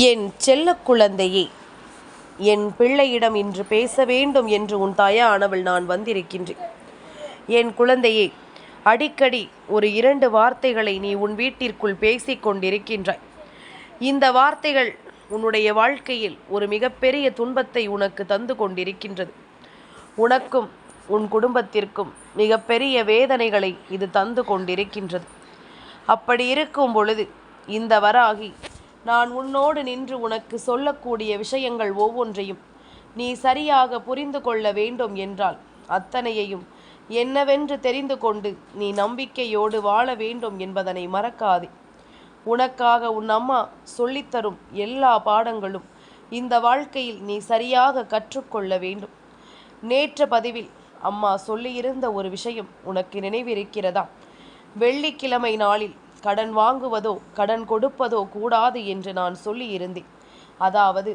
என் செல்ல குழந்தையே என் பிள்ளையிடம் இன்று பேச வேண்டும் என்று உன் தாயானவள் நான் வந்திருக்கின்றேன். என் குழந்தையே அடிக்கடி ஒரு இரண்டு வார்த்தைகளை நீ உன் வீட்டிற்குள் பேசிக் கொண்டிருக்கின்றாய். இந்த வார்த்தைகள் உன்னுடைய வாழ்க்கையில் ஒரு மிகப்பெரிய துன்பத்தை உனக்கு தந்து கொண்டிருக்கின்றது. உனக்கும் உன் குடும்பத்திற்கும் மிகப்பெரிய வேதனைகளை இது தந்து கொண்டிருக்கின்றது. அப்படி இருக்கும் பொழுது இந்த வராகி நான் உன்னோடு நின்று உனக்கு சொல்லக்கூடிய விஷயங்கள் ஒவ்வொன்றையும் நீ சரியாக புரிந்து கொள்ள வேண்டும் என்றால் அத்தனையையும் என்னவென்று தெரிந்து கொண்டு நீ நம்பிக்கையோடு வாழ வேண்டும் என்பதனை மறக்காதே. உனக்காக உன் அம்மா சொல்லித்தரும் எல்லா பாடங்களும் இந்த வாழ்க்கையில் நீ சரியாக கற்றுக்கொள்ள வேண்டும். நேற்ற பதிவில் அம்மா சொல்லியிருந்த ஒரு விஷயம் உனக்கு நினைவிருக்கிறதா? வெள்ளிக்கிழமை நாளில் கடன் வாங்குவதோ கடன் கொடுப்பதோ கூடாது என்று நான் சொல்லியிருந்தேன். அதாவது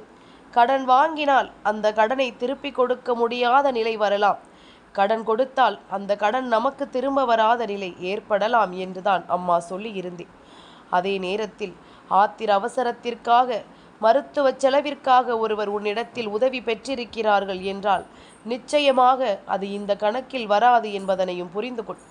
கடன் வாங்கினால் அந்த கடனை திருப்பி கொடுக்க முடியாத நிலை வரலாம். கடன் கொடுத்தால் அந்த கடன் நமக்கு திரும்ப வராத நிலை ஏற்படலாம் என்றுதான் அம்மா சொல்லியிருந்தேன். அதே நேரத்தில் ஆத்திர அவசரத்திற்காக மருத்துவ செலவிற்காக ஒருவர் உன்னிடத்தில் உதவி பெற்றிருக்கிறார்கள் என்றால் நிச்சயமாக அது இந்த கணக்கில் வராது என்பதனையும் புரிந்து கொள்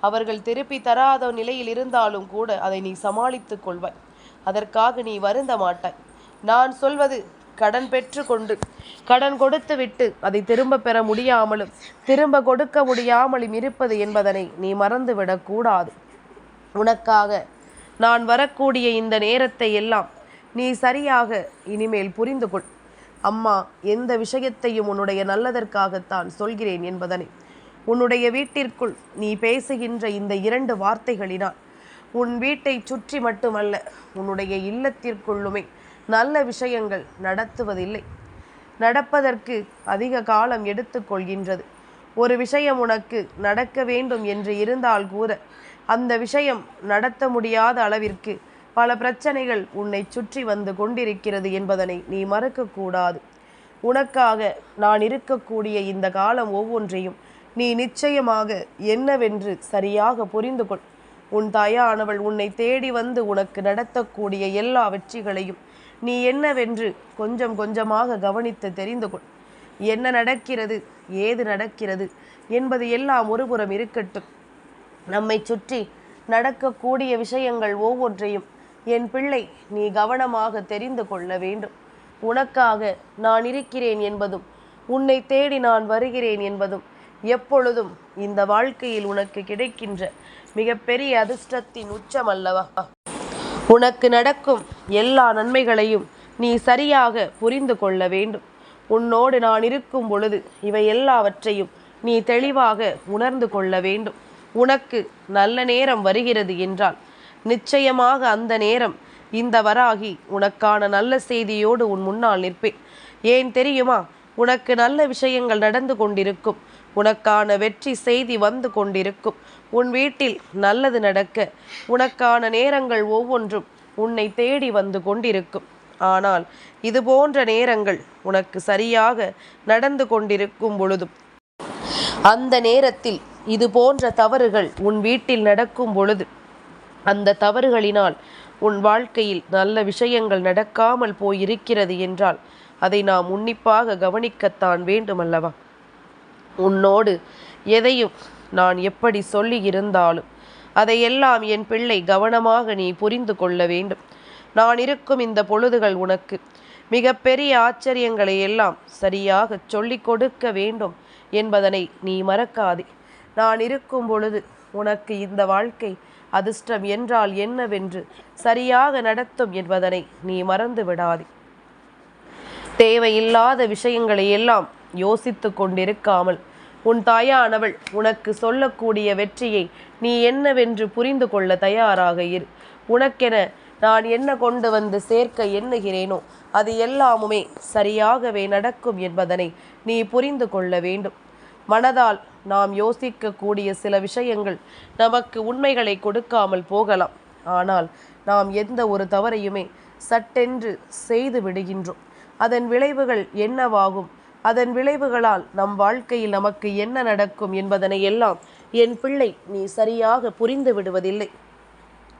அவர்கள் திருப்பி தராத நிலையில் இருந்தாலும் கூட அதை நீ சமாளித்துக் கொள்வாய். அதற்காக நீ வருந்த மாட்டாய். நான் சொல்வது கடன் பெற்று கொண்டு கடன் கொடுத்து விட்டு அதை திரும்ப பெற முடியாமலும் திரும்ப கொடுக்க முடியாமலும் இருப்பது என்பதனை நீ மறந்துவிடக் கூடாது. உனக்காக நான் வரக்கூடிய இந்த நேரத்தை எல்லாம் நீ சரியாக இனிமேல் புரிந்து கொள். அம்மா எந்த விஷயத்தையும் உன்னுடைய நல்லதற்காகத்தான் சொல்கிறேன் என்பதனை உன்னுடைய வீட்டிற்குள் நீ பேசுகின்ற இந்த இரண்டு வார்த்தைகளினால் உன் வீட்டை சுற்றி மட்டுமல்ல உன்னுடைய இல்லத்திற்குள்ளுமே நல்ல விஷயங்கள் நடத்துவதில்லை. நடப்பதற்கு அதிக காலம் எடுத்துக்கொள்கின்றது ஒரு விஷயம் உனக்கு நடக்க வேண்டும் என்று இருந்தால் கூட அந்த விஷயம் நடத்த முடியாத அளவிற்கு பல பிரச்சனைகள் உன்னை சுற்றி வந்து கொண்டிருக்கிறது என்பதனை நீ மறக்கக்கூடாது. உனக்காக நான் இருக்கக்கூடிய இந்த காலம் ஒவ்வொன்றையும் நீ நிச்சயமாக என்னவென்று சரியாக புரிந்து கொள் உன் தாயானவள் உன்னை தேடி வந்து உனக்கு நடத்தக்கூடிய எல்லா வெற்றிகளையும் நீ என்னவென்று கொஞ்சம் கொஞ்சமாக கவனித்து தெரிந்து கொள் என்ன நடக்கிறது ஏது நடக்கிறது என்பது எல்லாம் ஒருபுறம் இருக்கட்டும். நம்மை சுற்றி நடக்கக்கூடிய விஷயங்கள் ஒவ்வொன்றையும் என் பிள்ளை நீ கவனமாக தெரிந்து கொள்ள வேண்டும். உனக்காக நான் இருக்கிறேன் என்பதும் உன்னை தேடி நான் வருகிறேன் என்பதும் எப்பொழுதும் இந்த வாழ்க்கையில் உனக்கு கிடைக்கின்ற மிகப்பெரிய அதிர்ஷ்டத்தின் உச்சம் அல்லவா உனக்கு நடக்கும் எல்லா நன்மைகளையும் நீ சரியாக புரிந்து கொள்ள வேண்டும். உன்னோடு நான் இருக்கும் பொழுது இவை எல்லாவற்றையும் நீ தெளிவாக உணர்ந்து கொள்ள வேண்டும். உனக்கு நல்ல நேரம் வருகிறது என்றால் நிச்சயமாக அந்த நேரம் இந்த வராகி உனக்கான நல்ல செய்தியோடு உன் முன்னால் நிற்பேன். ஏன் தெரியுமா? உனக்கு நல்ல விஷயங்கள் நடந்து கொண்டிருக்கும். உனக்கான வெற்றி செய்தி வந்து கொண்டிருக்கும். உன் வீட்டில் நல்லது நடக்க உனக்கான நேரங்கள் ஒவ்வொன்றும் உன்னை தேடி வந்து கொண்டிருக்கும். ஆனால் இது போன்ற நேரங்கள் உனக்கு சரியாக நடந்து கொண்டிருக்கும் பொழுதும் அந்த நேரத்தில் இது போன்ற தவறுகள் உன் வீட்டில் நடக்கும் பொழுது அந்த தவறுகளினால் உன் வாழ்க்கையில் நல்ல விஷயங்கள் நடக்காமல் போயிருக்கிறது என்றால் அதை நாம் உன்னிப்பாக கவனிக்கத்தான் வேண்டுமல்லவா? உன்னோடு எதையும் நான் எப்படி சொல்லி இருந்தாலும் அதையெல்லாம் என் பிள்ளை கவனமாக நீ புரிந்து கொள்ள வேண்டும். நான் இருக்கும் இந்த பொழுதுகள் உனக்கு மிகப்பெரிய ஆச்சரியங்களை எல்லாம் சரியாக சொல்லிக் கொடுக்க வேண்டும் என்பதனை நீ மறக்காதே. நான் இருக்கும் பொழுது உனக்கு இந்த வாழ்க்கை அதிர்ஷ்டம் என்றால் என்னவென்று சரியாக நடத்தும் என்பதனை நீ மறந்து விடாதே தேவையில்லாத விஷயங்களை எல்லாம் யோசித்து கொண்டிருக்காமல் உன் தாயானவள் உனக்கு சொல்லக்கூடிய வெற்றியை நீ என்னவென்று புரிந்து கொள்ள தயாராக இரு. உனக்கென நான் என்ன கொண்டு வந்து சேர்க்க எண்ணுகிறேனோ அது எல்லாமுமே சரியாகவே நடக்கும் என்பதனை நீ புரிந்து கொள்ள வேண்டும். மனதால் நாம் யோசிக்கக்கூடிய சில விஷயங்கள் நமக்கு உண்மைகளை கொடுக்காமல் போகலாம். ஆனால் நாம் எந்த ஒரு தவறையுமே சட்டென்று செய்து விடுகின்றோம். அதன் விளைவுகள் என்னவாகும் அதன் விளைவுகளால் நம் வாழ்க்கையில் நமக்கு என்ன நடக்கும் என்பதனை எல்லாம் என் பிள்ளை நீ சரியாக புரிந்து விடுவதில்லை.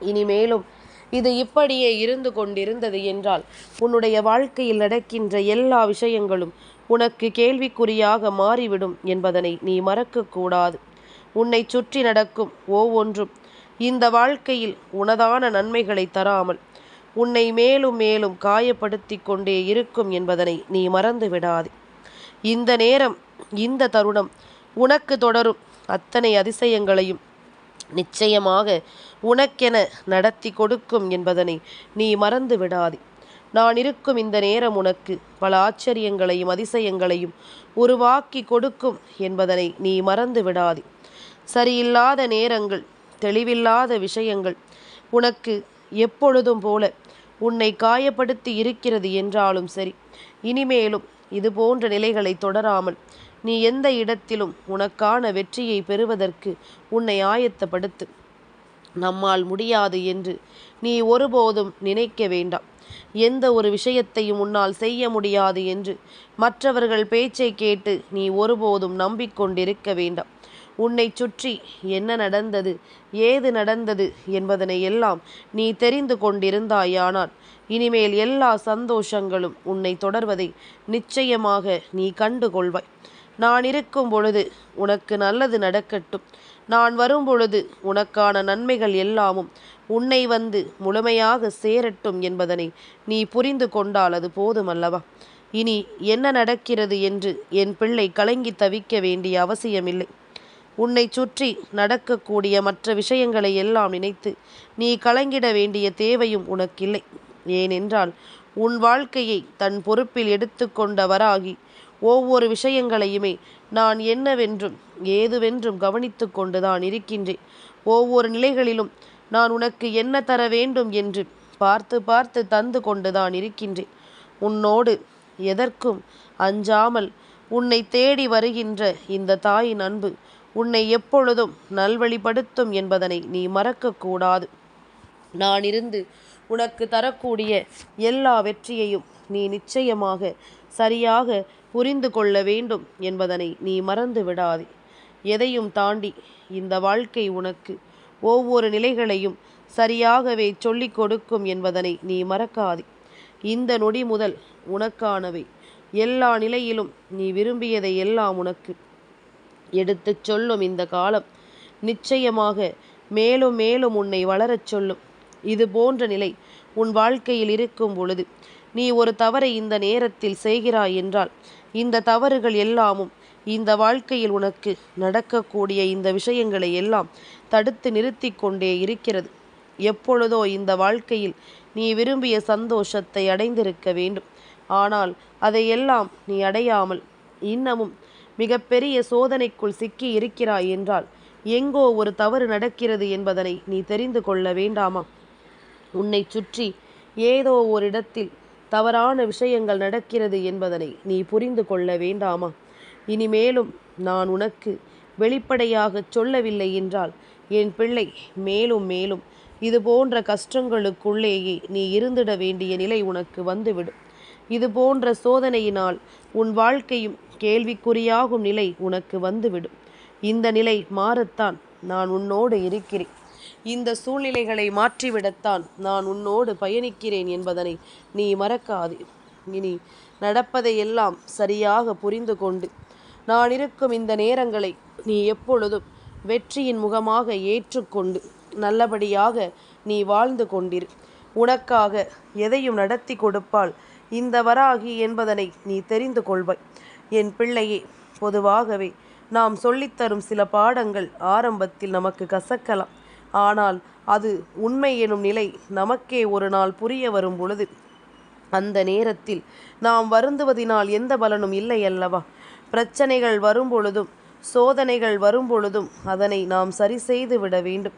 இனிமேலும் இது இப்படியே இருந்து கொண்டிருந்தது என்றால் உன்னுடைய வாழ்க்கையில் நடக்கின்ற எல்லா விஷயங்களும் உனக்கு கேள்விக்குறியாக மாறிவிடும் என்பதனை நீ மறக்கக்கூடாது. உன்னை சுற்றி நடக்கும் ஒவ்வொன்றும் இந்த வாழ்க்கையில் உனதான நன்மைகளை தராமல் உன்னை மேலும் மேலும் காயப்படுத்தி கொண்டே இருக்கும் என்பதனை நீ மறந்து விடாதே இந்த நேரம் இந்த தருணம் உனக்கு தொடரும் அத்தனை அதிசயங்களையும். நிச்சயமாக உனக்கென நடத்தி கொடுக்கும் என்பதனை நீ மறந்து விடாதே. நான் இருக்கும் இந்த நேரம் உனக்கு பல ஆச்சரியங்களையும் அதிசயங்களையும் உருவாக்கி கொடுக்கும் என்பதனை நீ மறந்து விடாதே. சரியில்லாத நேரங்கள் தெளிவில்லாத விஷயங்கள் உனக்கு எப்பொழுதும் போல உன்னை காயப்படுத்தி இருக்கிறது என்றாலும் சரி இனிமேலும் இது போன்ற நிலைகளை தொடராமல் நீ எந்த இடத்திலும் உனக்கான வெற்றியை பெறுவதற்கு உன்னை ஆயத்தப்படுத்து. நம்மால் முடியாது என்று நீ ஒருபோதும் நினைக்க வேண்டாம். எந்த ஒரு விஷயத்தையும் உன்னால் செய்ய முடியாது என்று மற்றவர்கள் பேச்சை கேட்டு நீ ஒருபோதும் நம்பிக்கொண்டிருக்க வேண்டாம். உன்னை சுற்றி என்ன நடந்தது ஏது நடந்தது என்பதனை எல்லாம் நீ தெரிந்து கொண்டிருந்தாயானால் இனிமேல் எல்லா சந்தோஷங்களும் உன்னை தொடர்வதை நிச்சயமாக நீ கண்டு கொள்வாய் நான் இருக்கும் பொழுது உனக்கு நல்லது நடக்கட்டும். நான் வரும் பொழுது உனக்கான நன்மைகள் எல்லாமும் உன்னை வந்து முழுமையாக சேரட்டும் என்பதனை நீ புரிந்து கொண்டால் அது போதுமல்லவா? இனி என்ன நடக்கிறது என்று என் பிள்ளை கலங்கி தவிக்க வேண்டிய அவசியமில்லை. உன்னை சுற்றி நடக்கக்கூடிய மற்ற விஷயங்களை எல்லாம் நினைத்து நீ கலங்கிட வேண்டிய தேவையும் உனக்கில்லை. ஏனென்றால் உன் வாழ்க்கையை தன் பொறுப்பில் எடுத்துக்கொண்டவராகி ஒவ்வொரு விஷயங்களையுமே நான் என்னவென்றும் ஏதுவென்றும் கவனித்து கொண்டுதான் இருக்கின்றேன். ஒவ்வொரு நிலைகளிலும் நான் உனக்கு என்ன தர வேண்டும் என்று பார்த்து பார்த்து தந்து கொண்டுதான் இருக்கின்றேன். உன்னோடு எதற்கும் அஞ்சாமல் உன்னை தேடி வருகின்ற இந்த தாயின் அன்பு உன்னை எப்பொழுதும் நல்வழிப்படுத்தும் என்பதனை நீ மறக்கக்கூடாது. நான் இருந்து உனக்கு தரக்கூடிய எல்லா வெற்றியையும் நீ நிச்சயமாக சரியாக புரிந்து கொள்ள வேண்டும் என்பதனை நீ மறந்து விடாதே. எதையும் தாண்டி இந்த வாழ்க்கை உனக்கு ஒவ்வொரு நிலைகளையும் சரியாகவே சொல்லிக் கொடுக்கும் என்பதனை நீ மறக்காதே. இந்த நொடி முதல் உனக்கானவை. எல்லா நிலையிலும் நீ விரும்பியதை எல்லாம் உனக்கு எடுத்துச் சொல்லும் இந்த காலம். நிச்சயமாக மேலும் மேலும் உன்னை வளரச் சொல்லும். இது போன்ற நிலை உன் வாழ்க்கையில் இருக்கும் பொழுது. நீ ஒரு தவறை இந்த நேரத்தில் செய்கிறாய் என்றால் இந்த தவறுகள் எல்லாமும் இந்த வாழ்க்கையில் உனக்கு நடக்கக்கூடிய இந்த விஷயங்களை எல்லாம் தடுத்து நிறுத்தி கொண்டே இருக்கிறது. எப்பொழுதோ இந்த வாழ்க்கையில் நீ விரும்பிய சந்தோஷத்தை அடைந்திருக்க வேண்டும். ஆனால் அதையெல்லாம் நீ அடையாமல் இன்னமும் மிகப்பெரிய சோதனைக்குள் சிக்கி இருக்கிறாய் என்றால் எங்கோ ஒரு தவறு நடக்கிறது என்பதனை நீ தெரிந்து கொள்ள வேண்டாமா? உன்னை சுற்றி ஏதோ ஒரு இடத்தில் தவறான விஷயங்கள் நடக்கிறது என்பதனை நீ புரிந்து கொள்ள வேண்டாமா? இனிமேலும் நான் உனக்கு வெளிப்படையாக சொல்லவில்லை என்றால் என் பிள்ளை மேலும் மேலும் இது போன்ற கஷ்டங்களுக்குள்ளேயே நீ இருந்திட வேண்டிய நிலை உனக்கு வந்துவிடும். இது போன்ற சோதனையினால் உன் வாழ்க்கையும் கேள்விக்குறியாகும் நிலை உனக்கு வந்துவிடும். இந்த நிலை மாறத்தான் நான் உன்னோடு இருக்கிறேன். இந்த சூழ்நிலைகளை மாற்றிவிடத்தான் நான் உன்னோடு பயணிக்கிறேன் என்பதனை நீ மறக்காதே. இனி நடப்பதையெல்லாம் சரியாக புரிந்து கொண்டு நான் இருக்கும் இந்த நேரங்களை நீ எப்பொழுதும் வெற்றியின் முகமாக ஏற்றுக்கொண்டு நல்லபடியாக நீ வாழ்ந்து கொண்டிரு. உனக்காக எதையும் நடத்தி கொடுப்பால் இந்த வராகி என்பதனை நீ தெரிந்து கொள்வாய். என் பிள்ளையே பொதுவாகவே நாம் சொல்லித்தரும் சில பாடங்கள் ஆரம்பத்தில் நமக்கு கசக்கலாம். ஆனால் அது உண்மை எனும் நிலை நமக்கே ஒரு நாள் புரிய வரும் பொழுது. அந்த நேரத்தில் நாம் வருந்துவதினால் எந்த பலனும் இல்லை அல்லவா? பிரச்சனைகள் வரும்பொழுதும் சோதனைகள் வரும்பொழுதும் அதனை நாம் சரி செய்து விட வேண்டும்.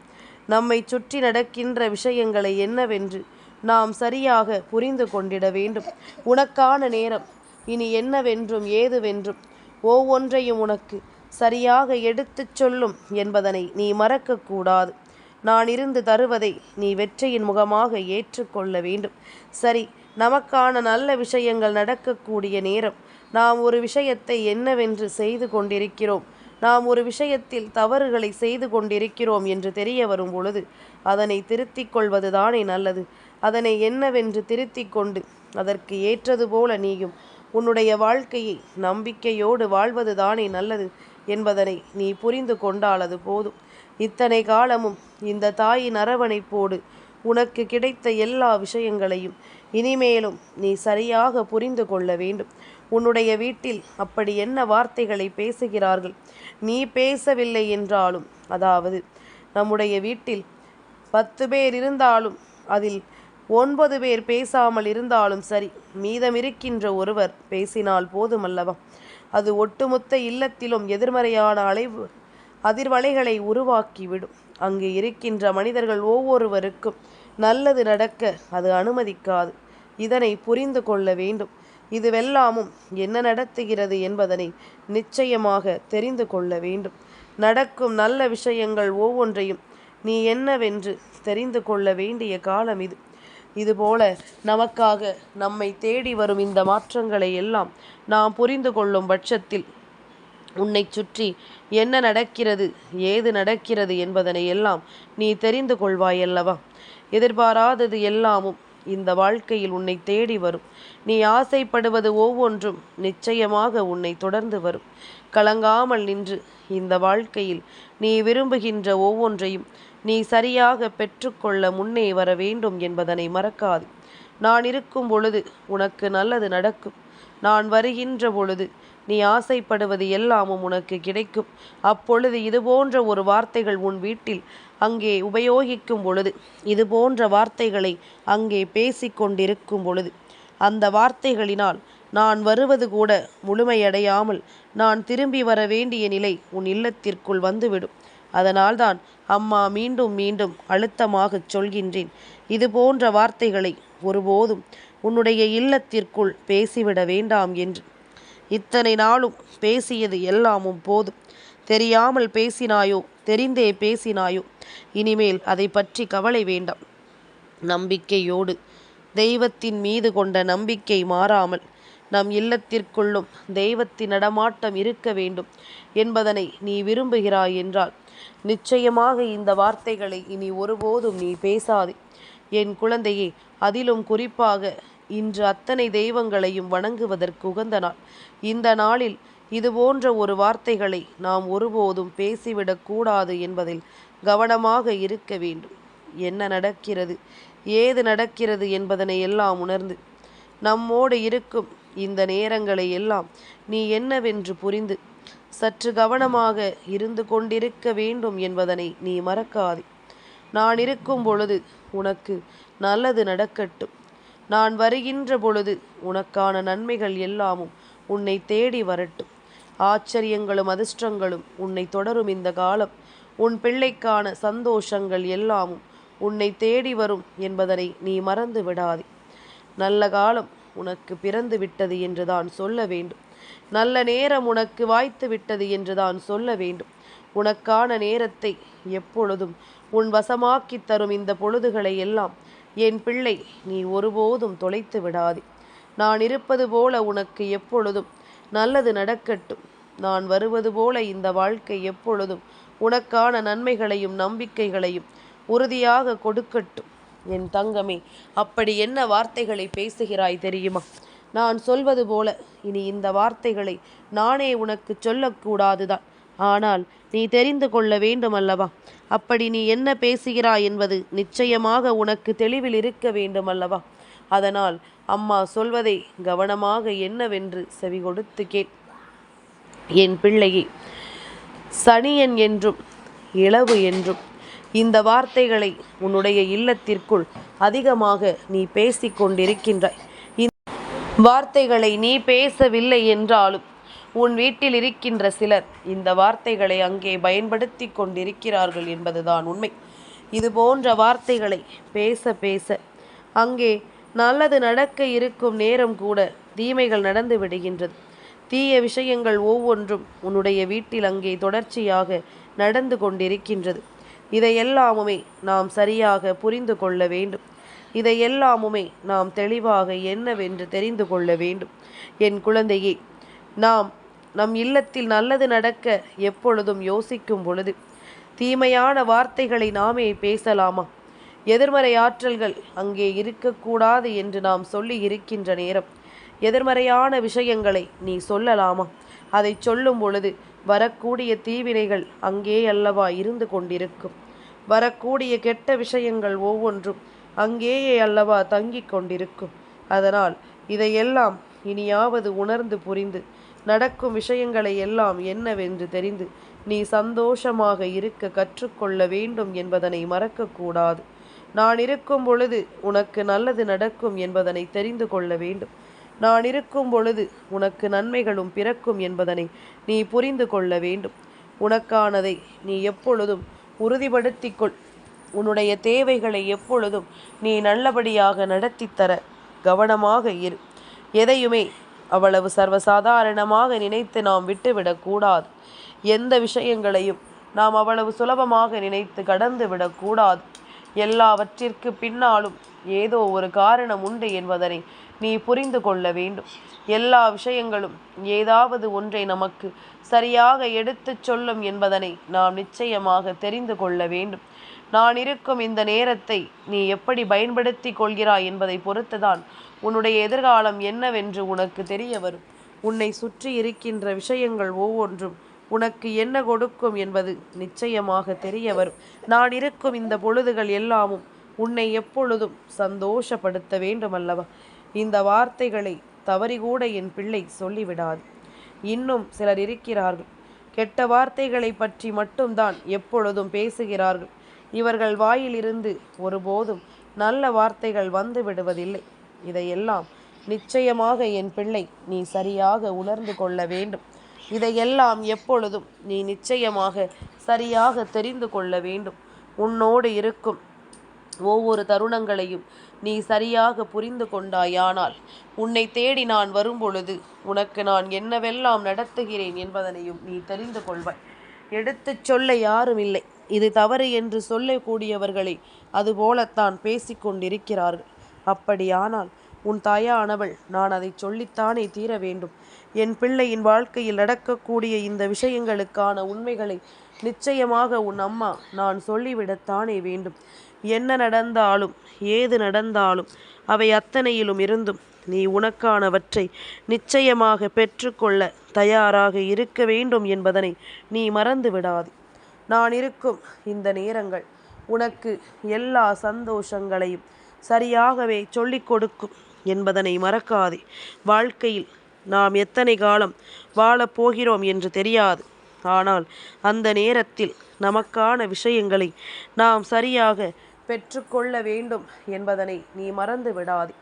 நம்மை சுற்றி நடக்கின்ற விஷயங்களை என்னவென்று நாம் சரியாக புரிந்து கொண்டிட வேண்டும். உனக்கான நேரம் இனி என்னவென்றும் ஏதுவென்றும் ஒவ்வொன்றையும் உனக்கு சரியாக எடுத்துச் சொல்லும் என்பதனை நீ மறக்கக்கூடாது. நான் இருந்து தருவதை நீ வெற்றியின் முகமாக ஏற்றுக்கொள்ள வேண்டும். சரி நமக்கான நல்ல விஷயங்கள் நடக்கக்கூடிய நேரம். நாம் ஒரு விஷயத்தை என்னவென்று செய்து கொண்டிருக்கிறோம். நாம் ஒரு விஷயத்தில் தவறுகளை செய்து கொண்டிருக்கிறோம் என்று தெரிய வரும் பொழுது அதனை திருத்திக் கொள்வதுதானே நல்லது. அதனை என்னவென்று திருத்திக் கொண்டு அதற்கு ஏற்றது போல நீயும் உன்னுடைய வாழ்க்கையை நம்பிக்கையோடு வாழ்வதுதானே நல்லது என்பதனை நீ புரிந்து கொண்டால் அது போதும். இத்தனை காலமும் இந்த தாயின் அரவணைப்போடு உனக்கு கிடைத்த எல்லா விஷயங்களையும் இனிமேலும் நீ சரியாக புரிந்து கொள்ள வேண்டும். உன்னுடைய வீட்டில் அப்படி என்ன வார்த்தைகளை பேசுகிறார்கள்? நீ பேசவில்லை என்றாலும் அதாவது நம்முடைய வீட்டில் பத்து பேர் இருந்தாலும் அதில் ஒன்பது பேர் பேசாமல் இருந்தாலும் சரி மீதமிருக்கின்ற ஒருவர் பேசினால் போதுமல்லவா? அது ஒட்டுமொத்த இல்லத்திலும் எதிர்மறையான அலைவு அதிர்வலைகளை உருவாக்கிவிடும். அங்கு இருக்கின்ற மனிதர்கள் ஒவ்வொருவருக்கும் நல்லது நடக்க அது அனுமதிக்காது. இதனை புரிந்து கொள்ள வேண்டும். இதுவெல்லாமும் என்ன நடத்துகிறது என்பதனை நிச்சயமாக தெரிந்து கொள்ள வேண்டும். நடக்கும் நல்ல விஷயங்கள் ஒவ்வொன்றையும் நீ என்னவென்று தெரிந்து கொள்ள வேண்டிய காலம் இது. இதுபோல நமக்காக நம்மை தேடி வரும் இந்த மாற்றங்களை எல்லாம் நாம் புரிந்து கொள்ளும் பட்சத்தில் உன்னை சுற்றி என்ன நடக்கிறது ஏது நடக்கிறது என்பதனை எல்லாம் நீ தெரிந்து கொள்வாயல்லவா எதிர்பாராதது எல்லாமும் இந்த வாழ்க்கையில் உன்னை தேடி வரும். நீ ஆசைப்படுவது ஒவ்வொன்றும் நிச்சயமாக உன்னை தொடர்ந்து வரும். கலங்காமல் நின்று இந்த வாழ்க்கையில் நீ விரும்புகின்ற ஒவ்வொன்றையும் நீ சரியாக பெற்றுக்கொள்ள முன்னே வர வேண்டும் என்பதனை மறக்காது. நான் இருக்கும் பொழுது உனக்கு நல்லது நடக்கும். நான் வருகின்ற பொழுது நீ ஆசைப்படுவது எல்லாமும் உனக்கு கிடைக்கும். அப்பொழுது இது போன்ற ஒரு வார்த்தைகள் உன் வீட்டில் அங்கே உபயோகிக்கும் பொழுது இது போன்ற வார்த்தைகளை அங்கே பேசிக்கொண்டிருக்கும் பொழுது அந்த வார்த்தைகளினால் நான் வருவது கூட முழுமையடையாமல் நான் திரும்பி வர வேண்டிய நிலை உன் இல்லத்திற்குள் வந்துவிடும். அதனால்தான் அம்மா மீண்டும் மீண்டும் அழுத்தமாகச் சொல்கின்றேன். இது போன்ற வார்த்தைகளை ஒருபோதும் உன்னுடைய இல்லத்திற்குள் பேசிவிட வேண்டாம் என்று. இத்தனை நாளும் பேசியது எல்லாமும் போதும். தெரியாமல் பேசினாயோ? தெரிந்தே பேசினாயோ? இனிமேல் அதை பற்றி கவலை வேண்டாம். நம்பிக்கையோடு தெய்வத்தின் மீது கொண்ட நம்பிக்கை மாறாமல் நம் இல்லத்திற்குள்ளும் தெய்வத்தின் நடமாட்டம் இருக்க வேண்டும் என்பதனை நீ விரும்புகிறாய் என்றால் நிச்சயமாக இந்த வார்த்தைகளை இனி ஒருபோதும் நீ பேசாதே. என் குழந்தையே அதிலும் குறிப்பாக இன்று அத்தனை தெய்வங்களையும் வணங்குவதற்கு உகந்த நாள். இந்த நாளில் இது போன்ற ஒரு வார்த்தைகளை நாம் ஒருபோதும் பேசிவிடக்கூடாது என்பதில் கவனமாக இருக்க வேண்டும். என்ன நடக்கிறது? ஏது நடக்கிறது என்பதனை எல்லாம் உணர்ந்து நம்மோடு இருக்கும் இந்த நேரங்களை எல்லாம் நீ என்னவென்று புரிந்து சற்று கவனமாக இருந்து கொண்டிருக்க வேண்டும் என்பதனை நீ மறக்காதே. நான் இருக்கும் பொழுது உனக்கு நல்லது நடக்கட்டும். நான் வருகின்ற பொழுது உனக்கான நன்மைகள் எல்லாமும் உன்னை தேடி வரட்டும். ஆச்சரியங்களும் அதிர்ஷ்டங்களும் உன்னை தொடரும் இந்த காலம். உன் பிள்ளைக்கான சந்தோஷங்கள் எல்லாமும் உன்னை தேடி வரும் என்பதனை நீ மறந்து விடாதே. நல்ல காலம் உனக்கு பிறந்து விட்டது என்று தான் சொல்ல வேண்டும். நல்ல நேரம் உனக்கு வாய்த்து விட்டது என்று தான் சொல்ல வேண்டும். உனக்கான நேரத்தை எப்பொழுதும் உன் வசமாக்கி தரும் இந்த பொழுதுகளை எல்லாம் என் பிள்ளை நீ ஒருபோதும் தொலைத்து விடாதே. நான் இருப்பது போல உனக்கு எப்பொழுதும் நல்லது நடக்கட்டும். நான் வருவது போல இந்த வாழ்க்கை எப்பொழுதும் உனக்கான நன்மைகளையும் நம்பிக்கைகளையும் உறுதியாக கொடுக்கட்டும். என் தங்கமே அப்படி என்ன வார்த்தைகளை பேசுகிறாய் தெரியுமா? நான் சொல்வது போல இனி இந்த வார்த்தைகளை நானே உனக்கு சொல்லக்கூடாதுதான். ஆனால் நீ தெரிந்து கொள்ள வேண்டும் அல்லவா அப்படி நீ என்ன பேசுகிறாய் என்பது நிச்சயமாக உனக்கு தெளிவில் இருக்க வேண்டும் அல்லவா அதனால் அம்மா சொல்வதை கவனமாக என்னவென்று செவி கொடுத்து கேட் என் பிள்ளையே சனியன் என்றும் இளவு என்றும் இந்த வார்த்தைகளை உன்னுடைய இல்லத்திற்குள் அதிகமாக நீ பேசிக்கொண்டிருக்கின்றாய் வார்த்தைகளை நீ பேசவில்லை என்றாலும் உன் வீட்டில் இருக்கின்ற சிலர் இந்த வார்த்தைகளை அங்கே பயன்படுத்தி கொண்டிருக்கிறார்கள் என்பதுதான் உண்மை. இது போன்ற வார்த்தைகளை பேச பேச அங்கே நல்லது நடக்க இருக்கும் நேரம் கூட தீமைகள் நடந்து விடுகின்றது. தீய விஷயங்கள் ஒவ்வொன்றும் உன்னுடைய வீட்டில் அங்கே தொடர்ச்சியாக நடந்து கொண்டிருக்கின்றது. இதையெல்லாமுமே நாம் சரியாக புரிந்து கொள்ள வேண்டும். இதையெல்லாமுமே நாம் தெளிவாக என்னவென்று தெரிந்து கொள்ள வேண்டும். என் குழந்தையே நாம் நம் இல்லத்தில் நல்லது நடக்க எப்பொழுதும் யோசிக்கும் பொழுது தீமையான வார்த்தைகளை நாமே பேசலாமா? எதிர்மறை ஆற்றல்கள் அங்கே இருக்கக்கூடாது என்று நாம் சொல்லி இருக்கின்ற நேரம். எதிர்மறையான விஷயங்களை நீ சொல்லலாமா? அதை சொல்லும் பொழுது வரக்கூடிய தீவினைகள் அங்கே அல்லவா இருந்து கொண்டிருக்கும்? வரக்கூடிய கெட்ட விஷயங்கள் ஒவ்வொன்றும் அங்கேயே அல்லவா தங்கிக் கொண்டிருக்கும். அதனால் இதையெல்லாம் இனியாவது உணர்ந்து புரிந்து நடக்கும் விஷயங்களை எல்லாம் என்னவென்று தெரிந்து நீ சந்தோஷமாக இருக்க கற்றுக்கொள்ள வேண்டும் என்பதனை மறக்கக்கூடாது. நான் இருக்கும் பொழுது உனக்கு நல்லது நடக்கும் என்பதனை தெரிந்து கொள்ள வேண்டும். நான் இருக்கும் பொழுது உனக்கு நன்மைகளும் பிறக்கும் என்பதனை நீ புரிந்து கொள்ள வேண்டும். உனக்கானதை நீ எப்பொழுதும் உறுதிப்படுத்திக் கொள் உன்னுடைய தேவைகளை எப்பொழுதும் நீ நல்லபடியாக நடத்தித்தர கவனமாக இரு. எதையுமே அவ்வளவு சர்வசாதாரணமாக நினைத்து நாம் விட்டுவிடக்கூடாது எந்த விஷயங்களையும் நாம் அவ்வளவு சுலபமாக நினைத்து கடந்து விடக்கூடாது எல்லாவற்றிற்கு பின்னாலும் ஏதோ ஒரு காரணம் உண்டு என்பதனை நீ புரிந்து கொள்ள வேண்டும். எல்லா விஷயங்களும் ஏதாவது ஒன்றை நமக்கு சரியாக எடுத்துச் சொல்லும் என்பதனை நாம் நிச்சயமாக தெரிந்து கொள்ள வேண்டும். நான் இருக்கும் இந்த நேரத்தை நீ எப்படி பயன்படுத்தி கொள்கிறாய் என்பதை பொறுத்துதான் உன்னுடைய எதிர்காலம் என்னவென்று உனக்கு தெரிய வரும். உன்னை சுற்றி இருக்கின்ற விஷயங்கள் ஒவ்வொன்றும் உனக்கு என்ன கொடுக்கும் என்பது நிச்சயமாக தெரிய வரும். நான் இருக்கும் இந்த பொழுதுகள் எல்லாமும் உன்னை எப்பொழுதும் சந்தோஷப்படுத்த வேண்டுமல்லவா? இந்த வார்த்தைகளை தவறிகூட என் பிள்ளை சொல்லிவிடாது. இன்னும் சிலர் இருக்கிறார்கள். கெட்ட வார்த்தைகளை பற்றி மட்டும்தான் எப்பொழுதும் பேசுகிறார்கள். இவர்கள் வாயிலிருந்து ஒருபோதும் நல்ல வார்த்தைகள் வந்து விடுவதில்லை. இதையெல்லாம் நிச்சயமாக என் பிள்ளை நீ சரியாக உணர்ந்து கொள்ள வேண்டும். இதையெல்லாம் எப்பொழுதும் நீ நிச்சயமாக சரியாக தெரிந்து கொள்ள வேண்டும். உன்னோடு இருக்கும் ஒவ்வொரு தருணங்களையும் நீ சரியாக புரிந்து கொண்டாயானால் உன்னை தேடி நான் வரும்பொழுது உனக்கு நான் என்னவெல்லாம் நடத்துகிறேன் என்பதனையும் நீ தெரிந்து கொள்வாய். எடுத்துச் சொல்ல யாரும் இல்லை. இது தவறு என்று சொல்லக்கூடியவர்களை அதுபோலத்தான் பேசிக்கொண்டிருக்கிறார்கள். அப்படியானால் உன் தாயானவள் நான் அதை சொல்லித்தானே தீர வேண்டும். என் பிள்ளையின் வாழ்க்கையில் நடக்கக்கூடிய இந்த விஷயங்களுக்கான உண்மைகளை நிச்சயமாக உன் அம்மா நான் சொல்லிவிடத்தானே வேண்டும். என்ன நடந்தாலும் ஏது நடந்தாலும் அவை அத்தனையிலும் இருந்தும் நீ உனக்கானவற்றை நிச்சயமாக பெற்றுக்கொள்ள தயாராக இருக்க வேண்டும் என்பதனை நீ மறந்து விடாது நான் இருக்கும் இந்த நேரங்கள் உனக்கு எல்லா சந்தோஷங்களையும் சரியாகவே சொல்லிக் கொடுக்கும் என்பதனை மறக்காதே. வாழ்க்கையில் நாம் எத்தனை காலம் வாழப்போகிறோம் என்று தெரியாது. ஆனால் அந்த நேரத்தில் நமக்கான விஷயங்களை நாம் சரியாக பெற்றுக்கொள்ள வேண்டும் என்பதனை நீ மறந்து விடாதே.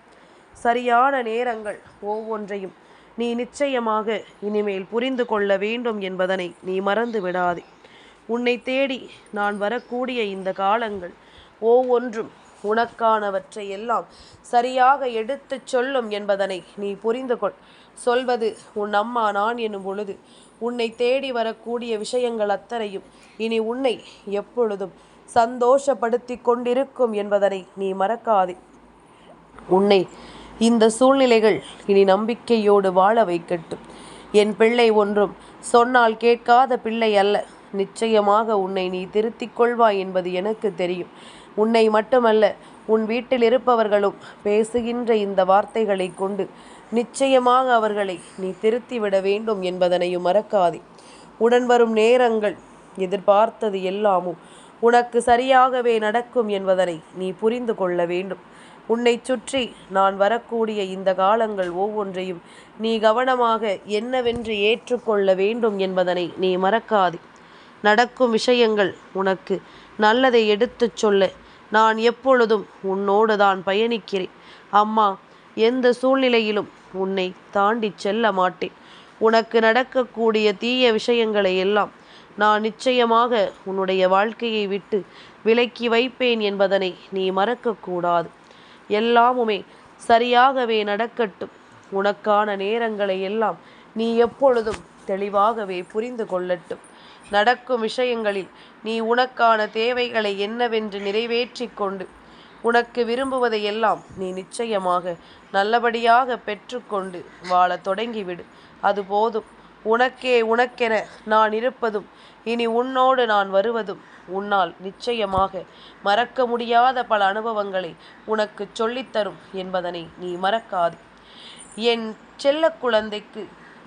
சரியான நேரங்கள் ஒவ்வொன்றையும் நீ நிச்சயமாக இனிமேல் புரிந்து கொள்ள வேண்டும் என்பதனை நீ மறந்து விடாதே. உன்னை தேடி நான் வரக்கூடிய இந்த காலங்கள் ஒவ்வொன்றும் உனக்கானவற்றை எல்லாம் சரியாக எடுத்துச் சொல்லும் என்பதனை நீ புரிந்து கொள் சொல்வது உன் அம்மா நான் எனும் பொழுது உன்னை தேடி வரக்கூடிய விஷயங்கள் அத்தனையும் இனி உன்னை எப்பொழுதும் சந்தோஷப்படுத்தி கொண்டிருக்கும் என்பதனை நீ மறக்காதே. உன்னை இந்த சூழ்நிலைகள் இனி நம்பிக்கையோடு வாழ வைக்கட்டும். என் பிள்ளை ஒன்றும் சொன்னால் கேட்காத பிள்ளை அல்ல. நிச்சயமாக உன்னை நீ திருத்திக் கொள்வாய் என்பது எனக்கு தெரியும். உன்னை மட்டுமல்ல உன் வீட்டில் இருப்பவர்களும் பேசுகின்ற இந்த வார்த்தைகளை கொண்டு நிச்சயமாக அவர்களை நீ திருத்திவிட வேண்டும் என்பதனையும் மறக்காதே. உடன் வரும் நேரங்கள் எதிர்பார்த்தது எல்லாமும் உனக்கு சரியாகவே நடக்கும் என்பதனை நீ புரிந்து கொள்ள வேண்டும். உன்னை சுற்றி நான் வரக்கூடிய இந்த காலங்கள் ஒவ்வொன்றையும் நீ கவனமாக என்னவென்று ஏற்றுக்கொள்ள வேண்டும் என்பதனை நீ மறக்காதே. நடக்கும் விஷயங்கள் உனக்கு நல்லதை எடுத்துச் சொல்ல நான் எப்பொழுதும் உன்னோடு தான் பயணிக்கிறேன். அம்மா எந்த சூழ்நிலையிலும் உன்னை தாண்டி செல்ல மாட்டேன். உனக்கு நடக்கக்கூடிய தீய விஷயங்களை எல்லாம் நான் நிச்சயமாக உன்னுடைய வாழ்க்கையை விட்டு விலக்கி வைப்பேன் என்பதனை நீ மறக்கக்கூடாது. எல்லாமுமே சரியாகவே நடக்கட்டும். உனக்கான நேரங்களை எல்லாம் நீ எப்பொழுதும் தெளிவாகவே புரிந்து கொள்ளட்டும். நடக்கும் விஷயங்களில் நீ உனக்கான தேவைகளை என்னவென்று நிறைவேற்றி கொண்டு உனக்கு விரும்புவதையெல்லாம் நீ நிச்சயமாக நல்லபடியாக பெற்றுக்கொண்டு வாழ தொடங்கிவிடு. அது போதும். உனக்கே உனக்கென நான் இருப்பதும் இனி உன்னோடு நான் வருவதும் உன்னால் நிச்சயமாக மறக்க முடியாத பல அனுபவங்களை உனக்கு சொல்லித்தரும் என்பதனை நீ மறக்காது. என் செல்ல குழந்தைக்கு